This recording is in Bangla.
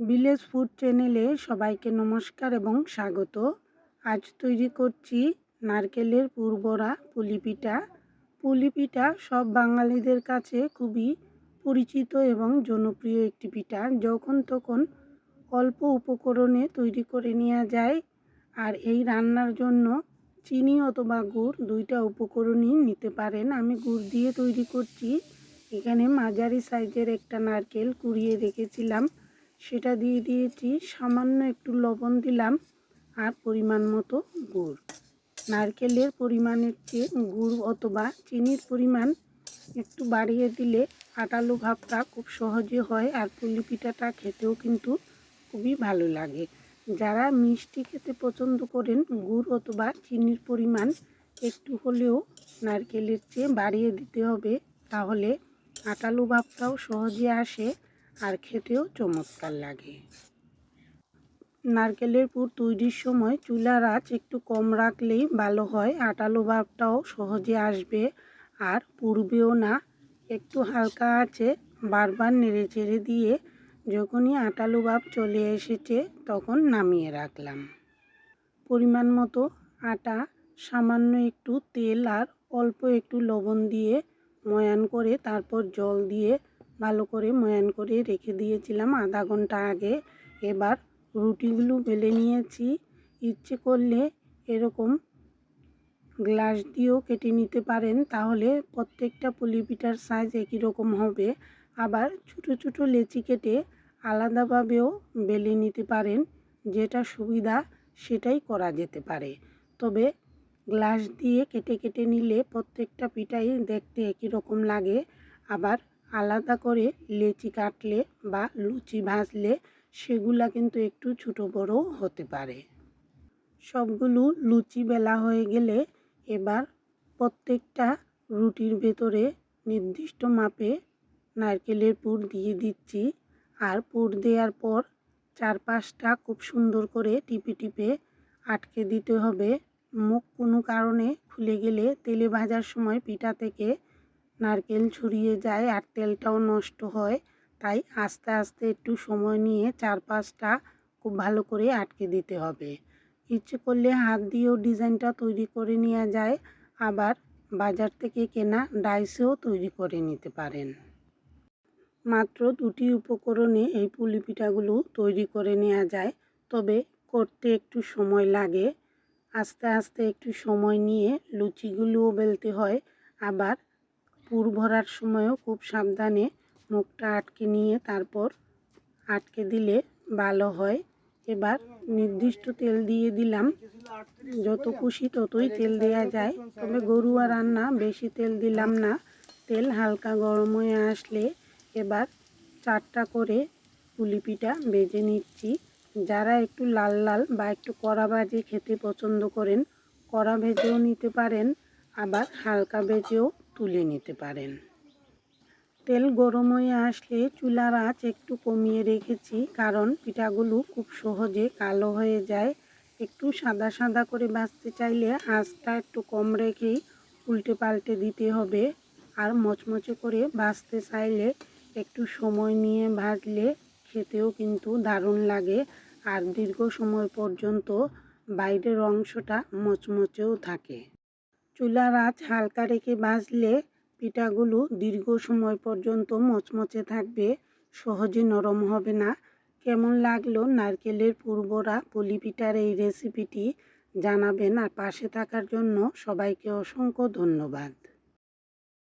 ভিলেজ ফুড চ্যানেলে সবাইকে নমস্কার এবং স্বাগত। আজ তৈরি করছি নারকেলের পুরবড়া পুলি পিঠা। পুলি পিঠা সব বাঙালিদের কাছে খুবই পরিচিত এবং জনপ্রিয় একটি পিঠা। যখন তখন অল্প উপকরণে তৈরি করে নেওয়া যায় আর এই রান্নার জন্য চিনি অথবা গুড় দুইটা উপকরণই নিতে পারেন। আমি গুড় দিয়ে তৈরি করছি। এখানে মাঝারি সাইজের একটা নারকেল কুড়িয়ে রেখেছিলাম। সেটা দিয়ে দিয়েছি, সামান্য একটু লবণ দিলাম আর পরিমাণ মতো গুড়। নারকেলের পরিমাণের চেয়ে গুড় অথবা চিনির পরিমাণ একটু বাড়িয়ে দিলে আটালো ভাবটা খুব সহজে হয় আর পুলি পিঠাটা খেতেও কিন্তু খুবই ভালো লাগে। যারা মিষ্টি খেতে পছন্দ করেন, গুড় অথবা চিনির পরিমাণ একটু হলেও নারকেলের চেয়ে বাড়িয়ে দিতে হবে, তাহলে আটালো ভাবটাও সহজে আসে আর খেতেও চমৎকার লাগে। নারকেলের পুর তৈরির সময় চুলার আঁচ একটু কম রাখলেই ভালো হয়, আটালো ভাবটাও সহজে আসবে। আর পুড়বেও না, একটু হালকা আছে বারবার নেড়ে চেড়ে দিয়ে যখনই আটালো ভাব চলে এসেছে তখন নামিয়ে রাখলাম। পরিমাণ মতো আটা, সামান্য একটু তেল আর অল্প একটু লবণ দিয়ে ময়ান করে তারপর জল দিয়ে ভালো করে ময়ান করে রেখে দিয়েছিলাম আধা ঘণ্টা আগে। এবার রুটিগুলো বেলে নিয়েছি। ইচ্ছে করলে এরকম গ্লাস দিয়েও কেটে নিতে পারেন, তাহলে প্রত্যেকটা পুলি পিঠার সাইজ একই রকম হবে। আবার ছোটো ছোটো লেচি কেটে আলাদাভাবেও বেলে নিতে পারেন, যেটা সুবিধা সেটাই করা যেতে পারে। তবে গ্লাস দিয়ে কেটে কেটে নিলে প্রত্যেকটা পিঠাই দেখতে একই রকম লাগে। আবার আলাদা করে লেচি কাটলে বা লুচি ভাজলে সেগুলা কিন্তু একটু ছোটো বড়ো হতে পারে। সবগুলো লুচি বেলা হয়ে গেলে এবার প্রত্যেকটা রুটির ভেতরে নির্দিষ্ট মাপে নারকেলের পুর দিয়ে দিচ্ছি আর পুর দেওয়ার পর চার পাঁচটা খুব সুন্দর করে টিপে টিপে আটকে দিতে হবে। মুখ কোনো কারণে খুলে গেলে তেলে ভাজার সময় পিঠা থেকে নারকেল ছড়িয়ে যায় আর তেলটাও নষ্ট হয়। তাই আস্তে আস্তে একটু সময় নিয়ে চার পাঁচটা খুব ভালো করে আটকে দিতে হবে। ইচ্ছে করলে হাত দিয়েও ডিজাইনটা তৈরি করে নেওয়া যায়। আবার বাজার থেকে কেনা ডাইসেও তৈরি করে নিতে পারেন। মাত্র দুটি উপকরণে এই পুলি পিঠাগুলো তৈরি করে নেওয়া যায়। তবে করতে একটু সময় লাগে। আস্তে আস্তে একটু সময় নিয়ে লুচিগুলোও বেলতে হয়। আবার পুর ভরার সময়ও খুব সাবধানে মুখটা আটকে নিয়ে তারপর আটকে দিলে ভালো হয়। এবার নির্দিষ্ট তেল দিয়ে দিলাম। যত খুশি ততই তেল দেওয়া যায়। তবে গরুয়া রান্না বেশি তেল দিলাম না। তেল হালকা গরম হয়ে আসলে এবার চারটা করে পুলি পিঠা বেজে নিচ্ছি। যারা একটু লাল লাল বা একটু কড়া ভাজে খেতে পছন্দ করেন, কড়া ভেজেও নিতে পারেন। আবার হালকা ভেজেও তুলে নিতে পারেন। তেল গরম হয়ে আসলে চুলার আঁচ একটু কমিয়ে রেখেছি, কারণ পিঠাগুলো খুব সহজে কালো হয়ে যায়। একটু সাদা সাদা করে ভাজতে চাইলে আঁচটা একটু কম রেখেই উল্টে পাল্টে দিতে হবে। আর মচমচে করে ভাজতে চাইলে একটু সময় নিয়ে ভাজলে খেতেও কিন্তু দারুণ লাগে। আর দীর্ঘ সময় পর্যন্ত বাইরের অংশটা মচমচেও থাকে। চুলার আঁচ হালকা রেখে ভাজলে পিঠাগুলো দীর্ঘ সময় পর্যন্ত মচমচে থাকবে, সহজে নরম হবে না। কেমন লাগল নারকেলের পূর্বরা পলি পিঠার এই রেসিপিটি জানাবেন আর পাশে থাকার জন্য সবাইকে অসংখ্য ধন্যবাদ।